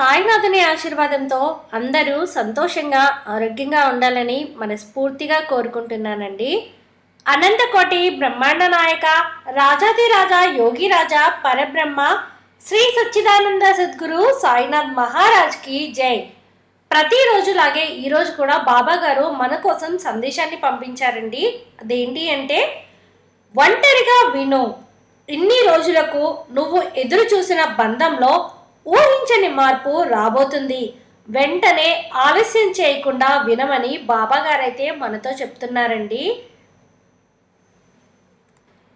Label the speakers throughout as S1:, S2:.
S1: సాయినాథుని ఆశీర్వాదంతో అందరూ సంతోషంగా ఆరోగ్యంగా ఉండాలని మనస్ఫూర్తిగా కోరుకుంటున్నానండి. అనంతకోటి బ్రహ్మాండ నాయక రాజాదిరాజా యోగి రాజా పరబ్రహ్మ శ్రీ సచ్చిదానంద సద్గురు సాయినాథ్ మహారాజ్కి జై. ప్రతిరోజులాగే ఈరోజు కూడా బాబా గారు మన కోసం సందేశాన్ని పంపించారండి. అదేంటి అంటే ఒంటరిగా విను. ఇన్ని రోజులకు నువ్వు ఎదురు చూసిన బంధంలో ఊహించని మార్పు రాబోతుంది. వెంటనే ఆలస్యం చేయకుండా వినమని బాబా గారైతే మనతో చెప్తున్నారండి.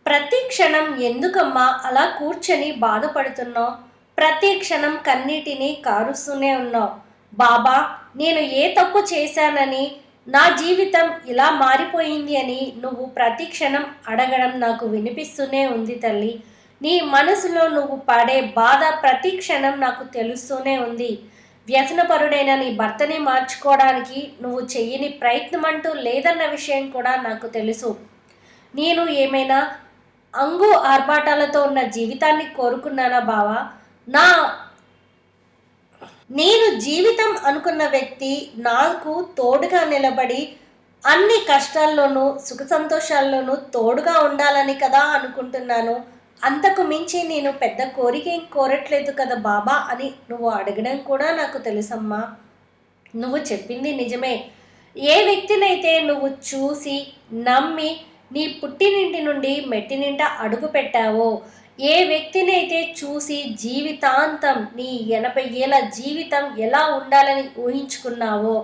S1: ప్రతి క్షణం ఎందుకమ్మా అలా కూర్చొని బాధపడుతున్నావు? ప్రతి క్షణం కన్నీటిని కారుస్తూనే ఉన్నావు. బాబా నేను ఏ తప్పు చేశానని నా జీవితం ఇలా మారిపోయింది అని నువ్వు ప్రతి క్షణం అడగడం నాకు వినిపిస్తూనే ఉంది తల్లి. నీ మనసులో నువ్వు పడే బాధ ప్రతి క్షణం నాకు తెలుస్తూనే ఉంది. వ్యసనపరుడైన నీ భర్తని మార్చుకోవడానికి నువ్వు చెయ్యని ప్రయత్నం అంటూ లేదన్న విషయం కూడా నాకు తెలుసు. నేను ఏమైనా అంగు ఆర్భాటాలతో ఉన్న జీవితాన్ని కోరుకున్నానా బావా? నా నేను జీవితం అనుకున్న వ్యక్తి నాకు తోడుగా నిలబడి అన్ని కష్టాల్లోనూ సుఖ సంతోషాల్లోనూ తోడుగా ఉండాలని కదా అనుకుంటున్నాను. అంతకు మించి నేను పెద్ద కోరిక ఏం కోరట్లేదు కదా బాబా అని నువ్వు అడగడం కూడా నాకు తెలుసమ్మా. నువ్వు చెప్పింది నిజమే. ఏ వ్యక్తినైతే నువ్వు చూసి నమ్మి నీ పుట్టినింటి నుండి మెట్టినింట అడుగు పెట్టావో ఏ వ్యక్తినైతే చూసి జీవితాంతం నీ ఎనభై ఏళ్ళ జీవితం ఎలా ఉండాలని ఊహించుకున్నావో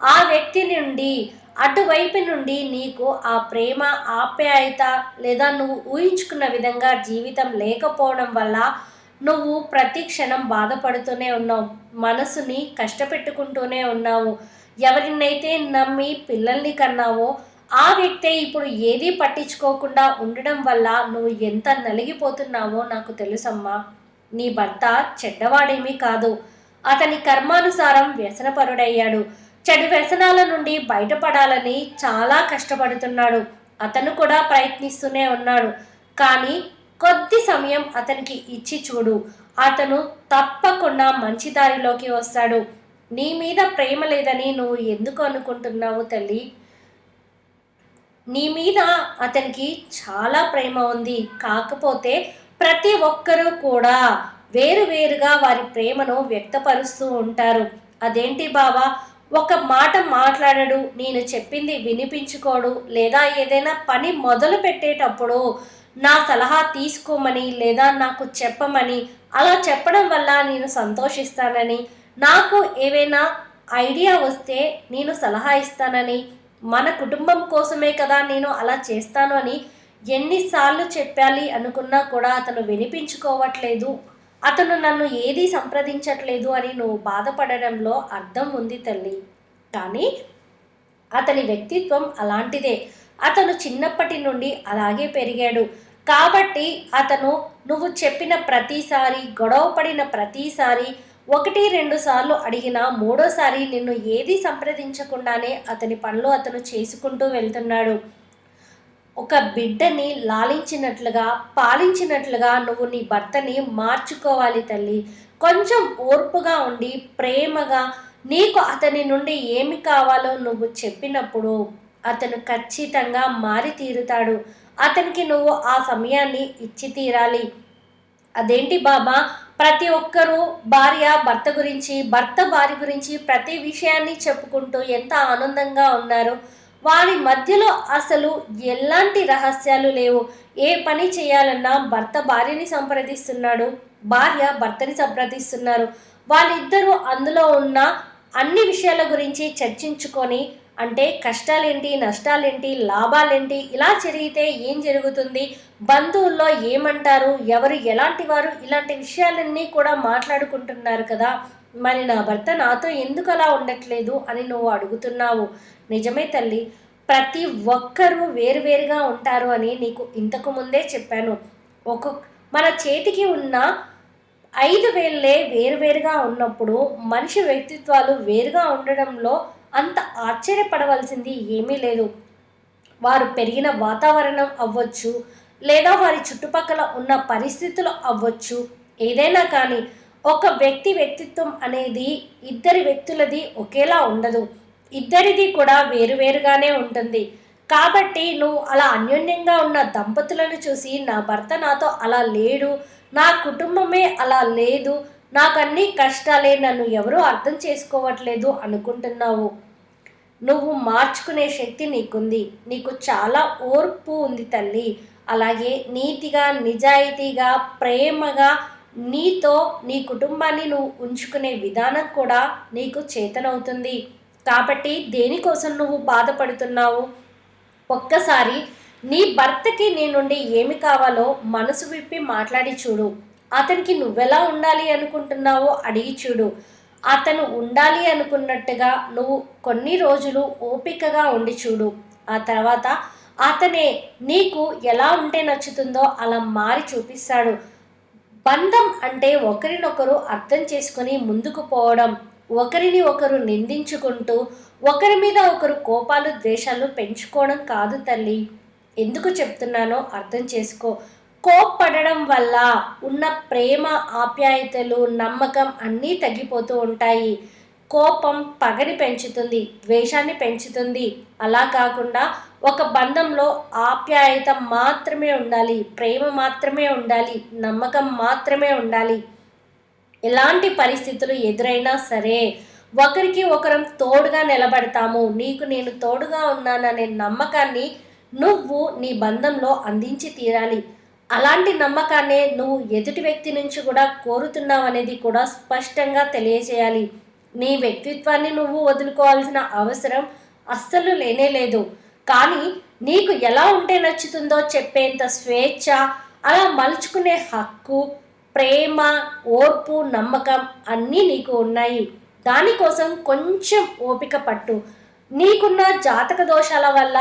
S1: ఆ వ్యక్తి నుండి అటువైపు నుండి నీకు ఆ ప్రేమ ఆప్యాయత లేదా నువ్వు ఊహించుకున్న విధంగా జీవితం లేకపోవడం వల్ల నువ్వు ప్రతి క్షణం బాధపడుతూనే ఉన్నావు. మనసుని కష్టపెట్టుకుంటూనే ఉన్నావు. ఎవరినైతే నమ్మి పిల్లల్ని కన్నావో ఆ వ్యక్తే ఇప్పుడు ఏదీ పట్టించుకోకుండా ఉండడం వల్ల నువ్వు ఎంత నలిగిపోతున్నావో నాకు తెలుసమ్మా. నీ భర్త చెడ్డవాడేమీ కాదు. అతని కర్మానుసారం వ్యసనపరుడయ్యాడు. చెడు వ్యసనాల నుండి బయటపడాలని చాలా కష్టపడుతున్నాడు. అతను కూడా ప్రయత్నిస్తూనే ఉన్నాడు. కానీ కొద్ది సమయం అతనికి ఇచ్చి చూడు. అతను తప్పకుండా మంచి దారిలోకి వస్తాడు. నీ మీద ప్రేమ లేదని నువ్వు ఎందుకు అనుకుంటున్నావు తల్లి? నీ మీద అతనికి చాలా ప్రేమ ఉంది. కాకపోతే ప్రతి ఒక్కరూ కూడా వేరువేరుగా వారి ప్రేమను వ్యక్తపరుస్తూ ఉంటారు. అదేంటి బావా? ఒక మాట మాట్లాడడు నేను చెప్పింది వినిపించుకోడు లేదా ఏదైనా పని మొదలు పెట్టేటప్పుడు నా సలహా తీసుకోమని లేదా నాకు చెప్పమని అలా చెప్పడం వల్ల నేను సంతోషిస్తానని నాకు ఏవైనా ఐడియా వస్తే నేను సలహా ఇస్తానని మన కుటుంబం కోసమే కదా నేను అలా చేస్తాను అని ఎన్నిసార్లు చెప్పాలి అనుకున్నా కూడా అతను వినిపించుకోవట్లేదు. అతను నన్ను ఏదీ సంప్రదించట్లేదు అని నువ్వు బాధపడడంలో అర్థం ఉంది తల్లి. కానీ అతని వ్యక్తిత్వం అలాంటిదే. అతను చిన్నప్పటి నుండి అలాగే పెరిగాడు. కాబట్టి అతను నువ్వు చెప్పిన ప్రతిసారి గొడవ పడిన ప్రతిసారి ఒకటి రెండు సార్లు అడిగినా మూడోసారి నిన్ను ఏది సంప్రదించకుండానే అతని పనులు అతను చేసుకుంటూ వెళ్తున్నాడు. ఒక బిడ్డని లాలించినట్లుగా పాలించినట్లుగా నువ్వు నీ భర్తని మార్చుకోవాలి తల్లి. కొంచెం ఓర్పుగా ఉండి ప్రేమగా నీకు అతని నుండి ఏమి కావాలో నువ్వు చెప్పినప్పుడు అతను ఖచ్చితంగా మారి తీరుతాడు. అతనికి నువ్వు ఆ సమయాన్ని ఇచ్చి తీరాలి. అదేంటి బాబా? ప్రతి ఒక్కరూ భార్య భర్త గురించి భర్త భార్య గురించి ప్రతి విషయాన్ని చెప్పుకుంటూ ఎంత ఆనందంగా ఉన్నారు? వారి మధ్యలో అసలు ఎలాంటి రహస్యాలు లేవు. ఏ పని చేయాలన్నా భర్త భార్యని సంప్రదిస్తున్నాడు. భార్య భర్తని సంప్రదిస్తున్నారు. వాళ్ళిద్దరూ అందులో ఉన్న అన్ని విషయాల గురించి చర్చించుకొని అంటే కష్టాలేంటి నష్టాలేంటి లాభాలేంటి ఇలా జరిగితే ఏం జరుగుతుంది బంధువుల్లో ఏమంటారు ఎవరు ఎలాంటి వారు ఇలాంటి విషయాలన్నీ కూడా మాట్లాడుకుంటున్నారు కదా. మరి నా భర్త నాతో ఎందుకు అలా ఉండట్లేదు అని నువ్వు అడుగుతున్నావు. నిజమే తల్లి. ప్రతి ఒక్కరూ వేరువేరుగా ఉంటారు అని నీకు ఇంతకు ముందే చెప్పాను. ఒక్కొక్క మన చేతికి ఉన్న ఐదు వేళ్ళే వేరువేరుగా ఉన్నప్పుడు మనిషి వ్యక్తిత్వాలు వేరుగా ఉండడంలో అంత ఆశ్చర్యపడవలసింది ఏమీ లేదు. వారు పెరిగిన వాతావరణం అవ్వచ్చు లేదా వారి చుట్టుపక్కల ఉన్న పరిస్థితులు అవ్వచ్చు. ఏదైనా కానీ ఒక వ్యక్తి వ్యక్తిత్వం అనేది ఇద్దరి వ్యక్తులది ఒకేలా ఉండదు. ఇద్దరిది కూడా వేరువేరుగానే ఉంటుంది. కాబట్టి నువ్వు అలా అన్యోన్యంగా ఉన్న దంపతులను చూసి నా భర్త నాతో అలా లేడు నా కుటుంబమే అలా లేదు నాకు అన్ని కష్టాలే నన్ను ఎవరూ అర్థం చేసుకోవట్లేదు అనుకుంటున్నావు. నువ్వు మార్చుకునే శక్తి నీకుంది. నీకు చాలా ఓర్పు ఉంది తల్లి. అలాగే నీతిగా నిజాయితీగా ప్రేమగా నీతో నీ కుటుంబాన్ని నువ్వు ఉంచుకునే విధానం కూడా నీకు చేతనవుతుంది. కాబట్టి దేనికోసం నువ్వు బాధపడుతున్నావు? ఒక్కసారి నీ భర్తకి నీ నుండి ఏమి కావాలో మనసు విప్పి మాట్లాడి చూడు. అతనికి నువ్వెలా ఉండాలి అనుకుంటున్నావో అడిగి చూడు. అతను ఉండాలి అనుకున్నట్టుగా నువ్వు కొన్ని రోజులు ఓపికగా ఉండి చూడు. ఆ తర్వాత అతనే నీకు ఎలా ఉంటే నచ్చుతుందో అలా మారి చూపిస్తాడు. బంధం అంటే ఒకరినొకరు అర్థం చేసుకొని ముందుకు పోవడం. ఒకరిని ఒకరు నిందించుకుంటూ ఒకరి మీద ఒకరు కోపాలు ద్వేషాలు పెంచుకోవడం కాదు తల్లి. ఎందుకు చెప్తున్నానో అర్థం చేసుకో. కోప్పడడం వల్ల ఉన్న ప్రేమ ఆప్యాయతలు నమ్మకం అన్నీ తగ్గిపోతూ ఉంటాయి. కోపం పగని పెంచుతుంది ద్వేషాన్ని పెంచుతుంది. అలా కాకుండా ఒక బంధంలో ఆప్యాయత మాత్రమే ఉండాలి ప్రేమ మాత్రమే ఉండాలి నమ్మకం మాత్రమే ఉండాలి. ఎలాంటి పరిస్థితులు ఎదురైనా సరే ఒకరికి ఒకరం తోడుగా నిలబడతాము. నీకు నేను తోడుగా ఉన్నాననే నమ్మకాన్ని నువ్వు నీ బంధంలో అందించి తీరాలి. అలాంటి నమ్మకాన్నే నువ్వు ఎదుటి వ్యక్తి నుంచి కూడా కోరుతున్నావు అనేది కూడా స్పష్టంగా తెలియజేయాలి. నీ వ్యక్తిత్వాన్ని నువ్వు వదులుకోవాల్సిన అవసరం అస్సలు లేనే లేదు. కానీ నీకు ఎలా ఉంటే నచ్చుతుందో చెప్పేంత స్వేచ్ఛ అలా మలుచుకునే హక్కు ప్రేమ ఓర్పు నమ్మకం అన్నీ నీకు ఉన్నాయి. దానికోసం కొంచెం ఓపిక పట్టు. నీకున్న జాతక దోషాల వల్ల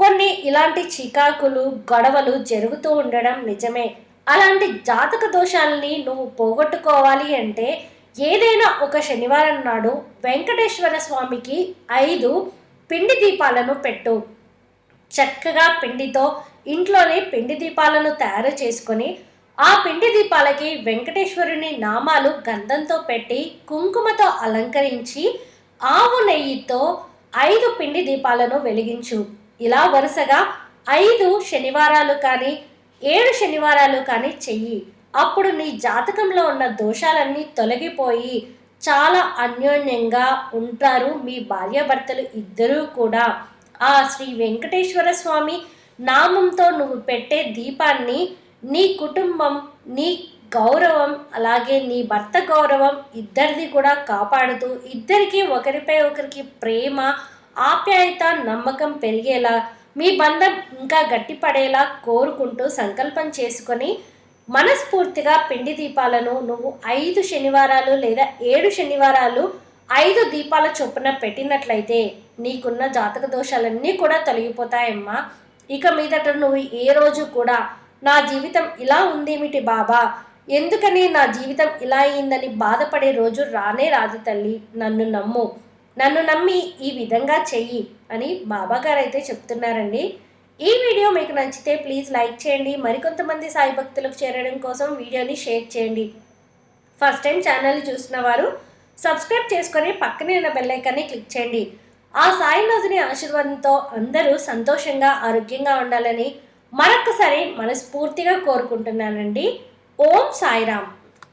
S1: కొన్ని ఇలాంటి చికాకులు గొడవలు జరుగుతూ ఉండడం నిజమే. అలాంటి జాతక దోషాలని నువ్వు పోగొట్టుకోవాలి అంటే ఏదైనా ఒక శనివారం నాడు వెంకటేశ్వర స్వామికి ఐదు పిండి దీపాలను పెట్టు. చక్కగా పిండితో ఇంట్లోనే పిండి దీపాలను తయారు చేసుకొని ఆ పిండి దీపాలకి వెంకటేశ్వరుని నామాలు గంధంతో పెట్టి కుంకుమతో అలంకరించి ఆవు నెయ్యితో ఐదు పిండి దీపాలను వెలిగించు. ఇలా వరుసగా ఐదు శనివారాలు కానీ ఏడు శనివారాలు కానీ చెయ్యి. అప్పుడు నీ జాతకంలో ఉన్న దోషాలన్నీ తొలగిపోయి చాలా అన్యోన్యంగా ఉంటారు మీ భార్యాభర్తలు ఇద్దరూ కూడా. ఆ శ్రీ వెంకటేశ్వర స్వామి నామంతో నువ్వు పెట్టే దీపాన్ని నీ కుటుంబం నీ గౌరవం అలాగే నీ భర్త గౌరవం ఇద్దరిది కూడా కాపాడుతూ ఇద్దరికి ఒకరిపై ఒకరికి ప్రేమ ఆప్యాయత నమ్మకం పెరిగేలా మీ బంధం ఇంకా గట్టిపడేలా కోరుకుంటూ సంకల్పం చేసుకొని మనస్ఫూర్తిగా పిండి దీపాలను నువ్వు ఐదు శనివారాలు లేదా ఏడు శనివారాలు ఐదు దీపాల చొప్పున పెట్టినట్లయితే నీకున్న జాతక దోషాలన్నీ కూడా తొలగిపోతాయమ్మా. ఇక మీదట నువ్వు ఏ రోజు కూడా నా జీవితం ఇలా ఉందేమిటి బాబా? ఎందుకని నా జీవితం ఇలా అయిందని బాధపడే రోజు రానే రాదు తల్లి. నన్ను నమ్ము. నన్ను నమ్మి ఈ విధంగా చెయ్యి అని బాబాగారు అయితే చెప్తున్నారండి. ఈ వీడియో మీకు నచ్చితే ప్లీజ్ లైక్ చేయండి. మరికొంతమంది సాయి భక్తులకు చేరడం కోసం వీడియోని షేర్ చేయండి. ఫస్ట్ టైం ఛానల్ చూసిన వారు సబ్స్క్రైబ్ చేసుకొని పక్కనే ఉన్న బెల్లైకాన్ని క్లిక్ చేయండి. ఆ సాయి సాయినాథుని ఆశీర్వాదంతో అందరూ సంతోషంగా ఆరోగ్యంగా ఉండాలని మరొక్కసారి మనస్ఫూర్తిగా కోరుకుంటున్నానండి. ఓం సాయిరామ్.